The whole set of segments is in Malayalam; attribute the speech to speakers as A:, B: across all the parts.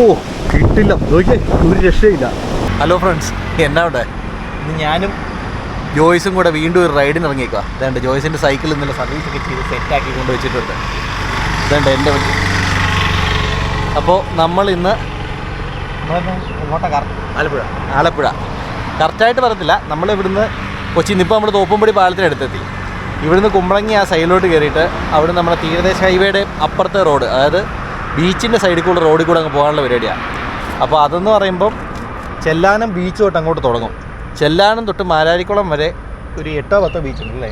A: ഓ കിട്ടില്ല. നോക്കിയേ ഒരു രക്ഷയില്ല. ഹലോ ഫ്രണ്ട്സ് എന്നാ അവിടെ? ഇന്ന് ഞാനും ജോയ്സും കൂടെ വീണ്ടും ഒരു റൈഡിന് ഇറങ്ങിയേക്കുക അതുകൊണ്ട് ജോയ്സിന്റെ സൈക്കിൾ ഇന്നലെ സർവീസ് ഒക്കെ ചെയ്ത് സെറ്റാക്കി കൊണ്ട് വെച്ചിട്ടുണ്ട്. അതുകൊണ്ട് എന്റെ വണ്ടി. അപ്പോൾ നമ്മൾ ഇന്ന് ആലപ്പുഴ. ആലപ്പുഴ. കറക്റ്റായിട്ട് പറയത്തില്ല. നമ്മൾ ഇവിടുന്ന് കൊച്ചി ഇപ്പോൾ നമ്മൾ തോപ്പുംപടി പാലത്തിനടുത്തെത്തി ഇവിടുന്ന് കുമ്പളങ്ങി ആ സൈഡിലോട്ട് കയറിയിട്ട് അവിടെ നമ്മുടെ തീരദേശ ഹൈവേയുടെ അപ്പുറത്തെ റോഡ് അതായത് ബീച്ചിന്റെ സൈഡിൽ കൂടെ റോഡിൽ കൂടെ അങ്ങ് പോകാനുള്ള പരിപാടിയാണ് അപ്പോൾ അതെന്ന് പറയുമ്പം ചെല്ലാനം ബീച്ച് തൊട്ട് അങ്ങോട്ട് തുടങ്ങും. ചെല്ലാനം തൊട്ട് മാരാരിക്കുളം വരെ ഒരു എട്ടോ പത്തോ ബീച്ചുണ്ട് അല്ലേ?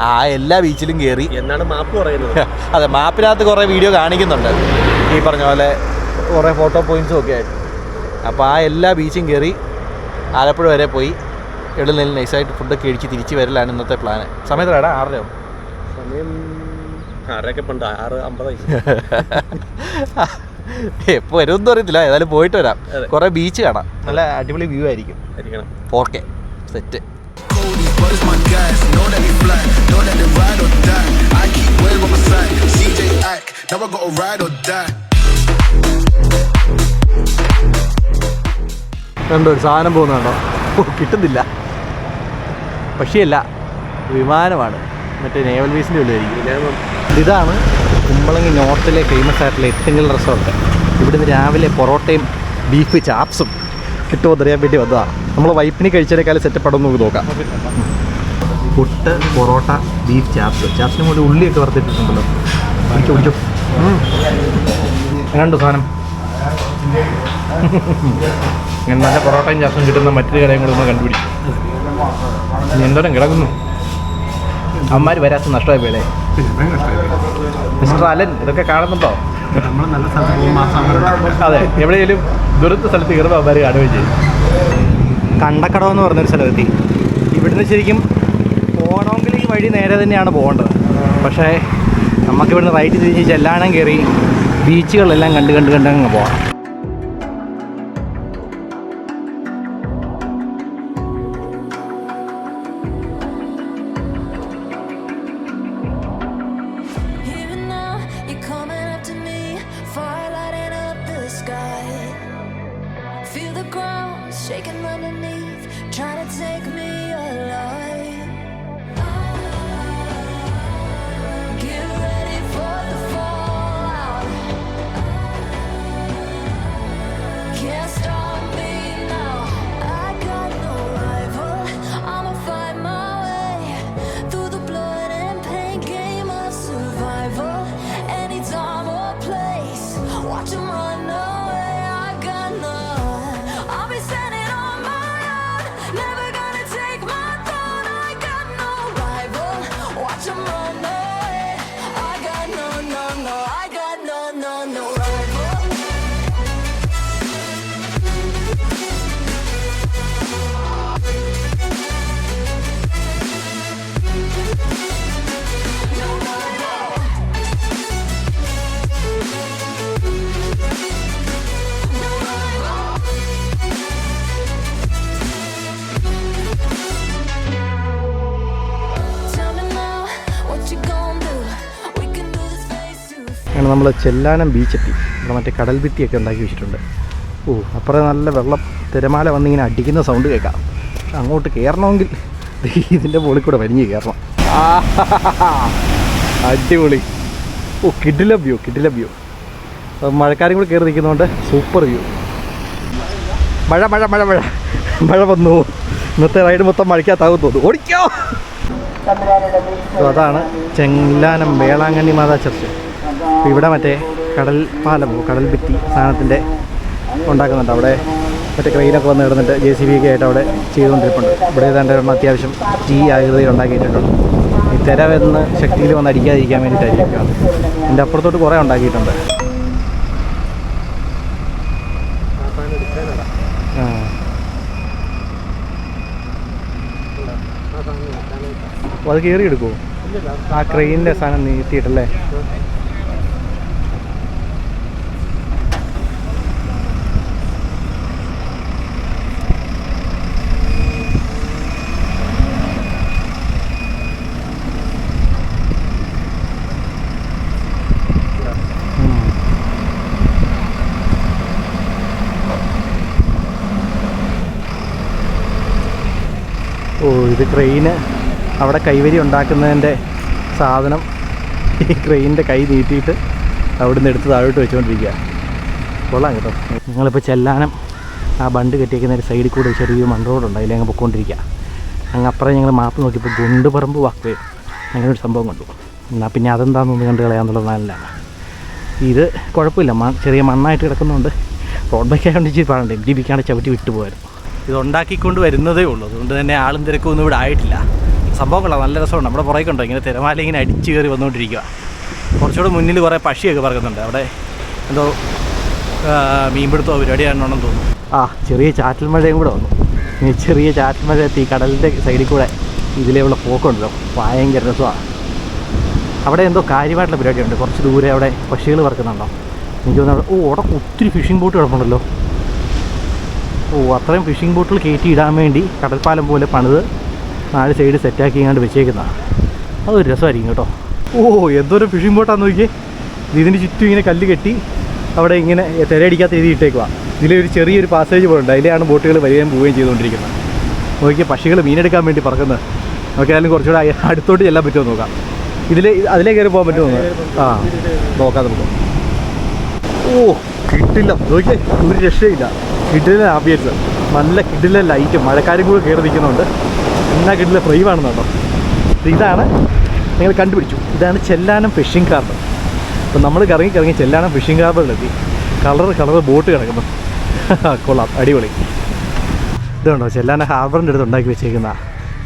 A: ആ എല്ലാ ബീച്ചിലും കയറി
B: എന്നാണ് മാപ്പ് പറയുന്നത്.
A: അതെ മാപ്പിനകത്ത് കുറേ വീഡിയോ കാണിക്കുന്നുണ്ട്. ഈ പറഞ്ഞ പോലെ കുറേ ഫോട്ടോ പോയിന്റ്സും ഒക്കെ ആയിട്ട്. അപ്പോൾ ആ എല്ലാ ബീച്ചും കയറി ആലപ്പുഴ വരെ പോയി. എഴുന്നേൽ നൈസായിട്ട് ഫുഡൊക്കെ കഴിച്ച് തിരിച്ച് വരലാണ് ഇന്നത്തെ പ്ലാന് സമയത്തിലാടാ ആറരയാവും.
B: സമയം ആറൊക്കെ പണ്ട് ആറ് അമ്പതായി
A: എപ്പോൾ വരുമെന്ന് അറിയത്തില്ല. ഏതായാലും പോയിട്ട് വരാം. കൊറേ ബീച്ച് കാണാം. നല്ല അടിപൊളി വ്യൂ ആയിരിക്കും.
B: ആയിരിക്കണം.
A: Four K set
C: Cody, but it's my guys. Know that we fly, know that they ride or die. I keep wave on my side. CJ Ack, now I gotta ride or die.
A: കണ്ടോ ഒരു സാധനം പോകുന്നുണ്ടോ കിട്ടുന്നില്ല കിട്ടുന്നില്ല. പക്ഷിയല്ല വിമാനമാണ്. മറ്റേ നേവൽ ബേസിന്റെ ഉള്ളിലായിരിക്കും. ഇതാണ് കുമ്പളങ്ങി നോർത്തിലെ ഫേമസ് ആയിട്ടുള്ള എട്ടിങ്ങൽ റിസോർട്ട് ഇവിടുന്ന് രാവിലെ പൊറോട്ടയും ബീഫ് ചാപ്സും കിട്ടുമോ അറിയാൻ വേണ്ടി വന്നതാണ് നമ്മൾ വൈപ്പിന് കഴിച്ചതിനേക്കാളും സെറ്റപ്പ് അവിടെ നമുക്ക് നോക്കാം. പുട്ട് പൊറോട്ട ബീഫ് ചാപ്സ് ചാപ്സിന് മുകളിൽ ഉള്ളിയൊക്കെ വറുത്തിട്ടുണ്ടല്ലോ രണ്ടു കുടിച്ചോ സാധനം നല്ല പൊറോട്ടയും ചാപ്സും കിട്ടുന്ന മറ്റൊരു കടയും കൂടി നമ്മൾ കണ്ടുപിടിക്കും. എന്തോരം കിടക്കുന്നു. അമ്മമാർ വരാത്ത നഷ്ടമായി പോയല്ലേ മിസ്റ്റർ അലൻ ഇതൊക്കെ കാണുന്നുണ്ടോ? അതെ എവിടെയെങ്കിലും ദുരന്ത സ്ഥലത്ത് കയറുമ്പോൾ അമ്മമാർ കാണുകയും ചെയ്യും. കണ്ടക്കടം എന്ന് പറഞ്ഞൊരു സ്ഥലമെത്തി. ഇവിടുന്ന് ശരിക്കും പോകണമെങ്കിൽ ഈ വഴി നേരെ തന്നെയാണ് പോകേണ്ടത്. പക്ഷേ നമുക്കിവിടുന്ന് റൈറ്റ് തിരിഞ്ഞ് ചെല്ലാനം കയറി ബീച്ചുകളെല്ലാം കണ്ട് കണ്ട് കണ്ട് അങ്ങ് പോകാം അങ്ങനെ നമ്മൾ ചെല്ലാനം ബീച്ചെത്തി ഇവിടെ മറ്റേ കടൽ ഭിത്തിയൊക്കെ ഉണ്ടാക്കി വെച്ചിട്ടുണ്ട്. ഓ അപ്പുറം നല്ല വെള്ളം തിരമാല വന്നിങ്ങനെ അടിക്കുന്ന സൗണ്ട് കേൾക്കാം. അങ്ങോട്ട് കയറണമെങ്കിൽ ഇതിന്റെ മുകളിൽ കൂടെ വലിഞ്ഞ് കയറണം. അടിപൊളി. ഓ കിഡില വ്യൂ കിഡില വ്യൂ മഴക്കാരും കൂടെ കയറി നിൽക്കുന്നതുകൊണ്ട് സൂപ്പർ വ്യൂ മഴ മഴ മഴ മഴ. മഴ വന്നു. ഇന്നത്തെ റൈഡ് മൊത്തം മഴയ്ക്കകത്താകും തോന്നുന്നു. ഓടിക്കോ. അതാണ് ചെല്ലാനം വേളാങ്കണ്ണി മാതാ ചർച്ച്. അപ്പോൾ ഇവിടെ മറ്റേ കടൽ പാലം കടൽ ഭിത്തി സാധനത്തിന്റെ ഉണ്ടാക്കുന്നുണ്ട്. അവിടെ മറ്റേ ക്രെയിനൊക്കെ വന്ന് കിടന്നിട്ട് ജെ സി ബി ഒക്കെ ആയിട്ട് അവിടെ ചെയ്തുകൊണ്ടിരിപ്പുണ്ട്. ഇവിടെ ഏതാണ്ട് അത്യാവശ്യം ടീ ആകൃതിയിൽ ഉണ്ടാക്കിയിട്ടുണ്ട്. ഈ തിര വരുന്ന ശക്തിയിൽ വന്ന് അടിക്കാതിരിക്കാൻ വേണ്ടിയിട്ടായിരിക്കും എന്റെ അപ്പുറത്തോട്ട് കുറേ ഉണ്ടാക്കിയിട്ടുണ്ട്. അത് കയറി എടുക്കുമോ ആ ക്രെയിനിന്റെ സാധനം നീട്ടിയിട്ടല്ലേ? ഇത് ക്രെയിന് അവിടെ കൈവരി ഉണ്ടാക്കുന്നതിന്റെ സാധനം ഈ ക്രെയിനിന്റെ കൈ നീട്ടിയിട്ട് അവിടെ നിന്ന് എടുത്ത് താഴോട്ട് വെച്ചുകൊണ്ടിരിക്കുക. കൊള്ളാം കേട്ടോ. ഞങ്ങളിപ്പോൾ ചെല്ലാനം ആ ബണ്ട് കെട്ടിയേക്കുന്ന ഒരു സൈഡിൽ കൂടെ ചെറിയ മൺ റോഡുണ്ട് അതിൽ അങ്ങ് പൊക്കോണ്ടിരിക്കുക. അങ്ങ് അപ്പുറം ഞങ്ങൾ മാപ്പ് നോക്കിയപ്പോൾ ഗുണ്ടുപറമ്പ് വാക്വേ. അങ്ങനെ ഒരു സംഭവം കണ്ടു. എന്നാൽ പിന്നെ അതെന്താണെന്നൊന്ന് കണ്ട് കളയാന്നുള്ളത് നല്ലതാണ് ഇത് കുഴപ്പമില്ല ചെറിയ മണ്ണായിട്ട് കിടക്കുന്നുണ്ട്. റോഡ് ബൈക്ക് ആയതുകൊണ്ട് ഇച്ചിരി പാടുണ്ട് എം ജി ബിക്കാണ് ചവിട്ടി വിട്ടുപോയത് ഇത് ഉണ്ടാക്കിക്കൊണ്ട് വരുന്നതേ ഉള്ളൂ. അതുകൊണ്ട് തന്നെ ആളും തിരക്കും ഒന്നും ഇവിടെ ആയിട്ടില്ല. സംഭവം കൊള്ളാം. നല്ല രസമുണ്ട് നമ്മുടെ പുറകെ ഇങ്ങനെ തിരമാല ഇങ്ങനെ അടിച്ചു കയറി വന്നുകൊണ്ടിരിക്കുക കുറച്ചുകൂടെ മുന്നിൽ കുറേ പക്ഷിയൊക്കെ പറക്കുന്നുണ്ട്. അവിടെ എന്തോ മീൻപിടുത്തോ പരിപാടിയാണെന്ന് തോന്നുന്നു. ആ ചെറിയ ചാറ്റൽ മഴയും കൂടെ വന്നു. ഈ ചെറിയ ചാറ്റൽ മഴ എത്തി കടലിന്റെ സൈഡിൽ കൂടെ ഇതിലേയുള്ള പോക്കുണ്ടല്ലോ. ഭയങ്കര രസമാണ് അവിടെ എന്തോ കാര്യമായിട്ടുള്ള പരിപാടിയുണ്ട്. കുറച്ച് ദൂരെ അവിടെ പക്ഷികൾ പറക്കുന്നുണ്ടോ? എനിക്ക് തോന്നുന്നു ഓ അവിടെ ഒത്തിരി ഫിഷിംഗ് ബോട്ട് കിടപ്പുണ്ടല്ലോ. ഓ അത്രയും ഫിഷിംഗ് ബോട്ടിൽ കയറ്റി ഇടാൻ വേണ്ടി കടൽപ്പാലം പോലെ പണിത് നാല് സൈഡ് സെറ്റാക്കി ഇങ്ങാണ്ട് വെച്ചേക്കുന്നതാണ് അതൊരു രസമായിരിക്കും കേട്ടോ. ഓ എന്തോരം ഫിഷിംഗ് ബോട്ടാന്ന് നോക്കിയേ. ഇത് ഇതിന് ചുറ്റും ഇങ്ങനെ കല്ല് കെട്ടി അവിടെ ഇങ്ങനെ തിരയടിക്കാത്ത രീതി ഇട്ടേക്കുവാണ് ഇതിലൊരു ചെറിയൊരു പാസേജ് പോലുണ്ട്. അതിലെയാണ് ബോട്ടുകൾ വരികയും പോവുകയും ചെയ്തുകൊണ്ടിരിക്കുന്നത്. നോക്കിയാൽ പക്ഷികൾ മീനെടുക്കാൻ വേണ്ടി പറക്കുന്നത്. നോക്കിയാലും കുറച്ചുകൂടെ അടുത്തോട്ട് ചെല്ലാൻ പറ്റുമോ നോക്കാം. ഇതിൽ അതിലേ കയറി പോകാൻ പറ്റുമോ ആ നോക്കാം നമുക്ക്. ഓ കിട്ടില്ല നോക്കിയേ ഒരു രക്ഷയില്ല. കിഡിലെ ആംബിയൻസ് നല്ല കിഡിലെ ലൈറ്റ് മഴക്കാരും കൂടെ കയറി നിൽക്കുന്നുണ്ട്. എന്നാ കിഡിലെ കേട്ടോ. ഇതാണ്. നിങ്ങൾ കണ്ടുപിടിച്ചു. ഇതാണ് ചെല്ലാനം ഫിഷിംഗ് കാർബർ അപ്പം നമ്മൾ കറങ്ങി കറങ്ങി ചെല്ലാനം ഫിഷിംഗ് കാർബറിലെത്തി കളർ കളർ ബോട്ട് കിടക്കുന്നു. കൊള്ളാം. അടിപൊളി. ഇതുണ്ടോ? ചെല്ലാനം ഹാർബറിന്റെ അടുത്ത് ഉണ്ടാക്കി വെച്ചേക്കുന്ന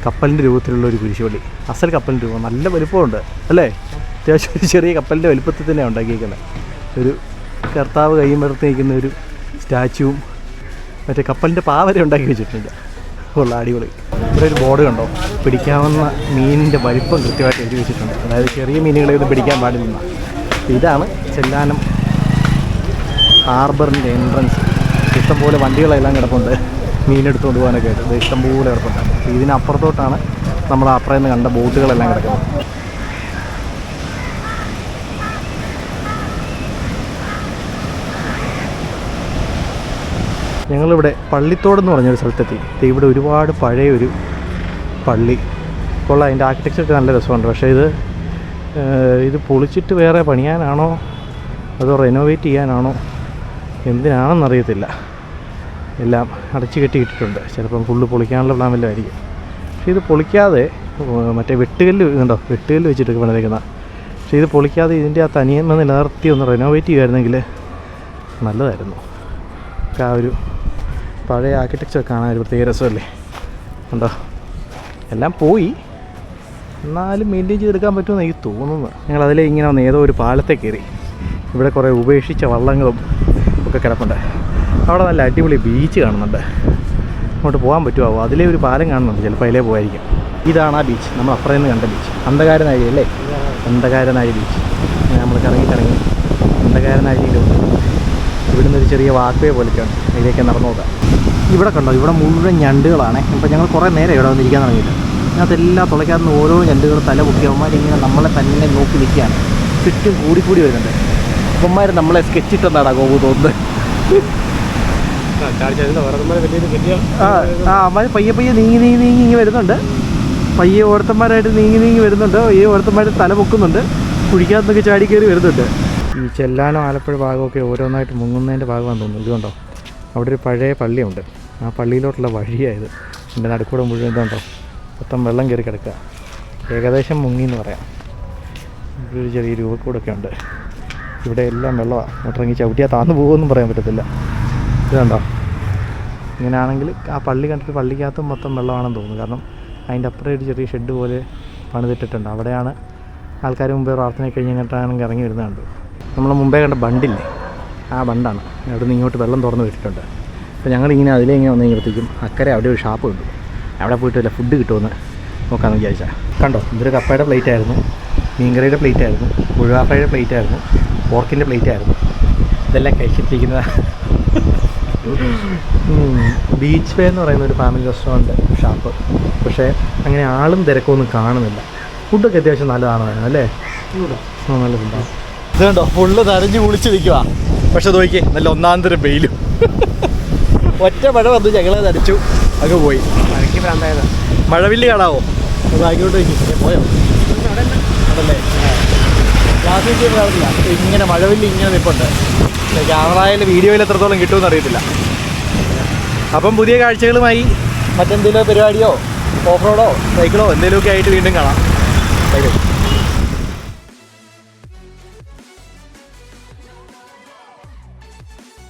A: കപ്പലിന്റെ രൂപത്തിലുള്ള ഒരു കുരിശുപള്ളി. അസൽ കപ്പലിന്റെ രൂപം. നല്ല വലുപ്പമുണ്ട്. അല്ലേ? അത്യാവശ്യം ഒരു ചെറിയ കപ്പലിന്റെ വലുപ്പത്തിൽ തന്നെയാണ് ഉണ്ടാക്കിയിരിക്കുന്നത് ഒരു കർത്താവ് കൈമർത്തി നിൽക്കുന്ന ഒരു സ്റ്റാച്ചുവും മറ്റേ കപ്പലിന്റെ പാവര ഉണ്ടാക്കി വെച്ചിട്ടുണ്ട്. ഉള്ള അടിപൊളി. ഇവിടെ ഒരു ബോർഡ് കണ്ടോ? പിടിക്കാവുന്ന മീനിന്റെ വലിപ്പം കൃത്യമായിട്ട് എഴുതി വെച്ചിട്ടുണ്ട്. അതായത് ചെറിയ മീനുകളെ പിടിക്കാൻ പാടില്ല. ഇതാണ് ചെല്ലാനം ഹാർബറിന്റെ എൻട്രൻസ്. ഇഷ്ടംപോലെ വണ്ടികളെല്ലാം കിടപ്പുണ്ട്. മീനെടുത്തുകൊണ്ട് പോകാനൊക്കെ ആയിട്ട്. ഇഷ്ടംപോലെ കിടപ്പുണ്ട്. ഇതിനപ്പുറത്തോട്ടാണ് നമ്മൾ അപ്പുറം നിന്ന് കണ്ട ബോട്ടുകളെല്ലാം കിടക്കുന്നത്. ഞങ്ങളിവിടെ പള്ളിത്തോടെന്ന് പറഞ്ഞൊരു സ്ഥലത്തെത്തി. ഇവിടെ ഒരുപാട് പഴയ ഒരു പള്ളി. കൊള്ളാം അതിന്റെ ആർക്കിടെക്ചറൊക്കെ നല്ല രസമുണ്ട്. പക്ഷേ ഇത് ഇത് പൊളിച്ചിട്ട് വേറെ പണിയാനാണോ? അതോ റെനോവേറ്റ് ചെയ്യാനാണോ? എന്തിനാണെന്നറിയത്തില്ല. എല്ലാം അടച്ചു കെട്ടിയിട്ടിട്ടുണ്ട്. ചിലപ്പം ഫുള്ള് പൊളിക്കാനുള്ള പ്ലാൻ വല്ലതും ആയിരിക്കും. പക്ഷേ ഇത് പൊളിക്കാതെ മറ്റേ വെട്ടുകല്ല് ഉണ്ടോ വെട്ടുകല്ല് വെച്ചിട്ടൊക്കെ പണിതേക്കുന്ന. പക്ഷേ ഇത് പൊളിക്കാതെ ഇതിന്റെ ആ തനിയന്മ നിലനിർത്തി ഒന്ന് റെനോവേറ്റ് ചെയ്യുമായിരുന്നെങ്കിൽ നല്ലതായിരുന്നു. ആ ഒരു പഴയ ആർക്കിടെക്ചർ കാണാൻ ഒരു പ്രത്യേക രസമല്ലേ? ഉണ്ടോ എല്ലാം പോയി. എന്നാലും മെയിന്റെയിൻ ചെയ്തെടുക്കാൻ പറ്റുമെന്ന് എനിക്ക് തോന്നുന്നു. ഞങ്ങൾ അതിലെ ഇങ്ങനെ വന്ന് ഏതോ ഒരു പാലത്തെ കയറി. ഇവിടെ കുറേ ഉപേക്ഷിച്ച വള്ളങ്ങളും ഒക്കെ കിടപ്പുണ്ട്. അവിടെ നല്ല അടിപൊളി ബീച്ച് കാണുന്നുണ്ട്. അങ്ങോട്ട് പോകാൻ പറ്റുമോ? അതിലേ ഒരു പാലം കാണുന്നുണ്ട്. ചിലപ്പോൾ അതിലേ പോകായിരിക്കും ഇതാണ് ആ ബീച്ച് നമ്മൾ അപ്പുറം നിന്ന് കണ്ട ബീച്ച് അന്ധകാരനാഴി അല്ലേ അന്ധകാരനാഴി ബീച്ച് നമ്മൾ കറങ്ങി കറങ്ങി അന്ധകാരനാഴിയിലുണ്ട് ഇവിടുന്ന് ഒരു ചെറിയ വാക്വേ പോലെയൊക്കെയാണ് ഇതിലേക്ക് നടന്നു നോക്കാം. ഇവിടെ കണ്ടോ ഇവിടെ മുഴുവൻ ഞണ്ടുകളാണ്. ഇപ്പം ഞങ്ങൾ കുറേ നേരം ഇവിടെ വന്നിരിക്കാൻ തുടങ്ങിയിട്ട്. അതിനകത്തെല്ലാം തുളയ്ക്കാത്ത ഓരോ ഞണ്ടുകൾ തല പൊക്കി അവന്മാർ ഇങ്ങനെ നമ്മളെ തന്നെ നോക്കി നിൽക്കുകയാണ്. ചുറ്റും കൂടി കൂടി വരുന്നുണ്ട്. അവന്മാർ നമ്മളെ സ്കെച്ചിട്ടെന്നാടാ ഗോപു തോന്നുന്നത്. ആ ആ അവന്മാർ പയ്യെ പയ്യെ നീങ്ങി നീങ്ങി നീങ്ങി ഇങ്ങനെ വരുന്നുണ്ട്. പയ്യെ ഓർത്തന്മാരായിട്ട് നീങ്ങി നീങ്ങി വരുന്നുണ്ട്. ഈ ഓർത്തന്മാർ തല പൊക്കുന്നുണ്ട്. കുഴിക്കാത്തൊക്കെ ചാടി കയറി വരുന്നുണ്ട്. ചെല്ലാനം ആലപ്പുഴ ഭാഗമൊക്കെ ഓരോന്നായിട്ട് മുങ്ങുന്നതിന്റെ ഭാഗമാണെന്ന് തോന്നുന്നു. ഇതുകൊണ്ടോ അവിടെ ഒരു പഴയ പള്ളിയുണ്ട്. ആ പള്ളിയിലോട്ടുള്ള വഴിയായത്. എന്റെ നടുക്കൂടെ മുഴുവൻ ഇതുണ്ടോ മൊത്തം വെള്ളം കയറി കിടക്കുക. ഏകദേശം മുങ്ങി എന്ന് പറയാം. ഇവിടെ ഒരു ചെറിയ രൂപക്കൂടൊക്കെ ഉണ്ട്. ഇവിടെ എല്ലാം വെള്ളമാണ് അങ്ങോട്ടിറങ്ങി ചവിട്ടിയാൽ താന്നു പോകുമെന്നും പറയാൻ പറ്റത്തില്ല. ഇതുണ്ടോ ഇങ്ങനെയാണെങ്കിൽ ആ പള്ളി കണ്ടിട്ട് പള്ളിക്കകത്തും മൊത്തം വെള്ളമാണെന്ന് തോന്നുന്നു. കാരണം അതിന്റെ അപ്പുറം ഒരു ചെറിയ ഷെഡ് പോലെ പണിതിട്ടിട്ടുണ്ട്. അവിടെയാണ് ആൾക്കാർ മുമ്പേ പ്രാർത്ഥന കഴിഞ്ഞിട്ടാണെങ്കിൽ ഇറങ്ങി വരുന്നത് നമ്മൾ മുമ്പേ കണ്ട ബണ്ടില്ലേ? ആ ബണ്ടാണ്. അവിടെ നിന്ന് ഇങ്ങോട്ട് വെള്ളം തുറന്ന് വിട്ടിട്ടുണ്ട് അപ്പോൾ ഞങ്ങളിങ്ങനെ അതിലേ ഇങ്ങനെ വന്നു കഴിഞ്ഞപ്പോഴത്തേക്കും അക്കരെ അവിടെ ഒരു ഷാപ്പ് ഉണ്ട് അവിടെ പോയിട്ട് വല്ല ഫുഡ് കിട്ടുമെന്ന് നോക്കാമെന്ന് വിചാരിച്ചാൽ കണ്ടോ? ഇതൊരു കപ്പയുടെ പ്ലേറ്റ് ആയിരുന്നു. മീൻകറിയുടെ പ്ലേറ്റ് ആയിരുന്നു. ഉഴുവാപ്പയുടെ പ്ലേറ്റ് ആയിരുന്നു. പോർക്കിന്റെ പ്ലേറ്റ് ആയിരുന്നു. ഇതെല്ലാം കഴിച്ചിട്ടിരിക്കുന്ന ബീച്ച് വേ എന്ന് പറയുന്ന ഒരു ഫാമിലി റെസ്റ്റോറന്റ് ഷാപ്പ് പക്ഷേ അങ്ങനെ ആളും തിരക്കൊന്നും കാണുന്നില്ല. ഫുഡൊക്കെ അത്യാവശ്യം നല്ലതാണ് അല്ലേ? നല്ല ഫുഡാണ് ഇത് കണ്ടോ ഫുള്ള് നനഞ്ഞ് കുളിച്ച് നിൽക്കുക പക്ഷെ നോക്കിയേ നല്ല ഒന്നാം തരം വെയിലും. ഒറ്റ മഴ വന്ന് ഞങ്ങളെ നനച്ചു. അങ്ങ് പോയി. മഴവില്ല് കാണാവോ? വയ്ക്കും പോയോ? അതല്ലേ ക്ലാസ് വീഡിയോ കാണത്തില്ല. ഇങ്ങനെ മഴവില്ല് ഇങ്ങനെ നിൽപ്പുണ്ട് ക്യാമറയിൽ വീഡിയോയിൽ എത്രത്തോളം കിട്ടുമെന്ന് അറിയത്തില്ല. അപ്പം പുതിയ കാഴ്ചകളുമായി മറ്റെന്തെങ്കിലും പരിപാടിയോ? ഓഫ് റോഡോ? സൈക്കിളോ എന്തെങ്കിലുമൊക്കെ ആയിട്ട് വീണ്ടും കാണാം. Bye bye